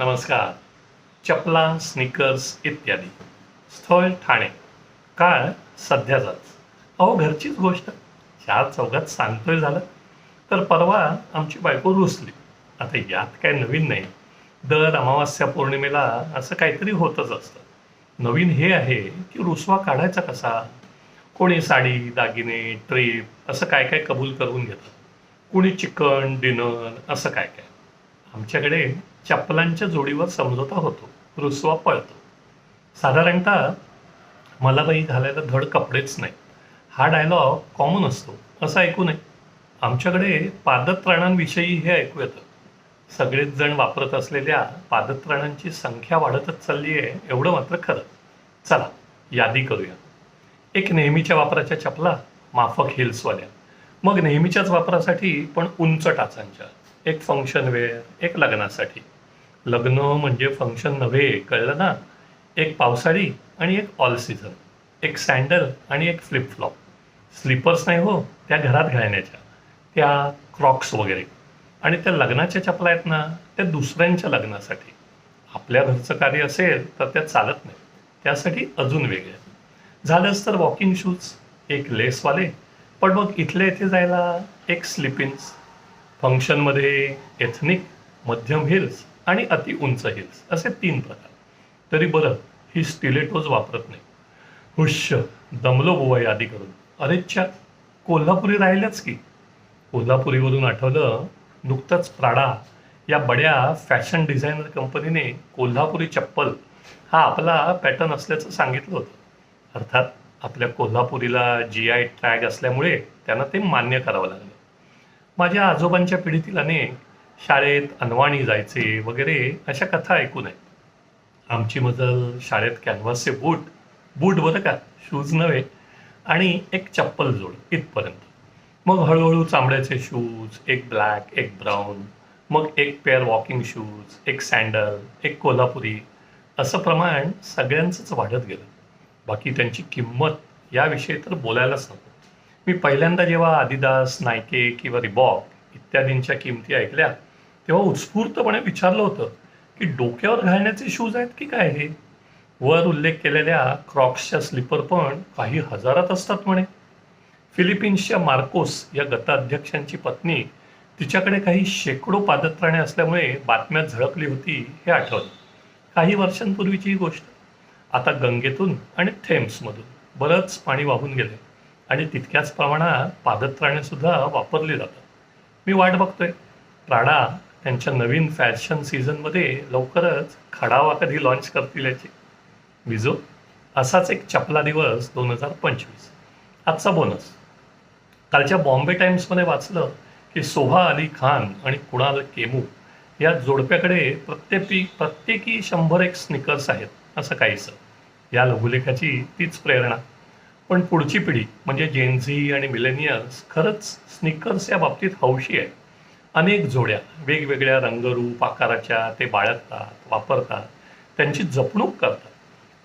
नमस्कार. चपला स्निकर्स इत्यादी. स्थळ ठाणे. काळ सध्याचाच. अहो घरचीच गोष्ट. चार चौघात सांगतोय झालं. तर परवा आमची बायको रुसली. आता यात काय नवीन नाही. दर अमावास्या पौर्णिमेला असं काहीतरी होतच असतं. नवीन हे आहे की रुसवा काढायचा कसा? कोणी साडी दागिने ट्रीप असं काय काय कबूल करून घेतं कोणी चिकन डिनर असं काय काय? आमच्याकडे चप्पलांच्या जोडीवर समझोता होतो रुसवा पळतो. साधारणतः मला बाई घालायला धड कपडेच नाही. हा डायलॉग कॉमन असतो असं ऐकू नये. आमच्याकडे पादत्राणांविषयी हे ऐकू येतं. सगळेच जण वापरत असलेल्या पादत्राणांची संख्या वाढतच चालली आहे एवढं मात्र खरं. चला यादी करूया. एक नेहमीच्या वापराच्या चपला माफक हिल्सवाल्या मग नेहमीच्याच वापरासाठी पण उंच टाचांच्या. एक फंक्शन वेअर एक लग्नासाठी. लग्न म्हणजे फंक्शन नव्हे कळलं ना? एक पावसाळी आणि एक ऑल सीझन एक सँडल आणि एक फ्लिपफ्लॉप स्लीपर्स नाही हो त्या घरात घालण्याच्या. त्या क्रॉक्स वगैरे. आणि त्या लग्नाच्या चपला आहेत ना त्या दुसऱ्यांच्या लग्नासाठी. आपल्या घरचं कार्य असेल तर त्या चालत नाही. त्यासाठी अजून वेगळ्या झालंच तर वॉकिंग शूज एक लेसवाले पण मग इथल्या इथे जायला एक स्लिपिन्स फंक्शनमध्ये एथनिक मध्यम हिल्स आणि अति उंच हिल्स असे तीन प्रकार. तरी बरं ही स्टिलेटोज वापरत नाही. हुश्य दमलो बुवा यादी करून. अरेच्छा कोल्हापुरी राहिल्याच की. कोल्हापुरीवरून आठवलं नुकतंच प्राडा या बड्या फॅशन डिझायनर कंपनीने कोल्हापुरी चप्पल हा आपला पॅटर्न असल्याचं सांगितलं होतं. अर्थात आपल्या कोल्हापुरीला जी आय टॅग असल्यामुळे त्यांना ते मान्य करावं लागलं. माझ्या आजोबांच्या पिढीतील अनेक शाळेत अनवाणी जायचे वगैरे अशा कथा ऐकून आहेत. आमची मजल शाळेत कॅनव्हासचे बूट बूट बरं का शूज नव्हे आणि एक चप्पल जोड इथपर्यंत. मग हळूहळू चांबड्याचे शूज एक ब्लॅक एक ब्राऊन मग एक पेअर वॉकिंग शूज एक सँडल एक कोल्हापुरी असं प्रमाण सगळ्यांचंच वाढत गेलं. बाकी त्यांची किंमत याविषयी तर बोलायलाच नको. मी पहिल्यांदा जेव्हा आदिदास नायके किंवा रिबॉक इत्यादींच्या किमती ऐकल्या तेव्हा उत्स्फूर्तपणे विचारलं होतं की डोक्यावर घालण्याचे शूज आहेत की काय हे? वर उल्लेख केलेल्या क्रॉक्सच्या स्लीपर पण काही हजारात असतात म्हणे. फिलिपिन्सच्या मार्कोस या गताध्यक्षांची पत्नी तिच्याकडे काही शेकडो पादत्राणे असल्यामुळे बातम्यात झळकली होती हे आठवलं. काही वर्षांपूर्वीची ही गोष्ट. आता गंगेतून आणि थेम्समधून बरंच पाणी वाहून गेले आणि तितक्याच प्रमाणात पादत्राणे सुद्धा वापरली जातात. मी वाट बघतोय. प्राडा त्यांच्या नवीन फॅशन सीझनमध्ये लवकरच खडावा कधी लॉन्च करतील याची? विजो असाच एक चपला दिवस दोन हजार पंचवीस. आजचा बोनस कालच्या बॉम्बे टाइम्समध्ये वाचलं की सोहा अली खान आणि कुणाल केमू या जोडप्याकडे प्रत्येकी प्रत्येकी शंभर एक स्निकर्स आहेत असं काहीसं. या लघुलेखाची तीच प्रेरणा. पण पुढची पिढी म्हणजे जेनझी आणि मिलेनियल्स खरंच स्निकर्स या बाबतीत हौशी आहे अनेक जोड्या वेगवेगळ्या रंगरूप आकाराच्या ते बाळगतात वापरतात त्यांची जपणूक करतात.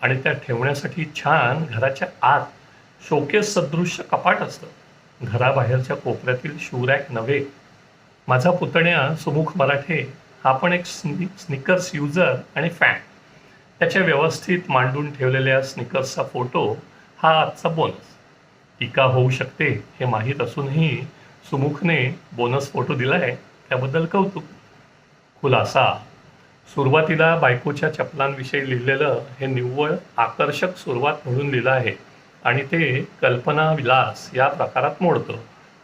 आणि त्या ठेवण्यासाठी छान घराच्या आत शोकेस सदृश्य कपाट असतं. घराबाहेरच्या कोपऱ्यातील शिवरॅक नव्हे. माझा पुतण्या सुमुख मराठे हा पण एक स्नि स्निकर्स युजर आणि फॅन त्याच्या व्यवस्थित मांडून ठेवलेल्या स्निकर्सचा फोटो हा आजचा बोनस टीका होऊ शकते हे माहीत असूनही सुमुखने बोनस फोटो दिलाय त्याबद्दल कौतुक. खुलासा. सुरुवातीला बायकोच्या चपलांविषयी लिहिलेलं हे निव्वळ आकर्षक सुरुवात म्हणून लिहिलं आहे आणि ते कल्पना विलास या प्रकारात मोडतं.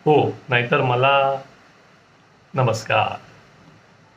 हो नाहीतर मला नमस्कार.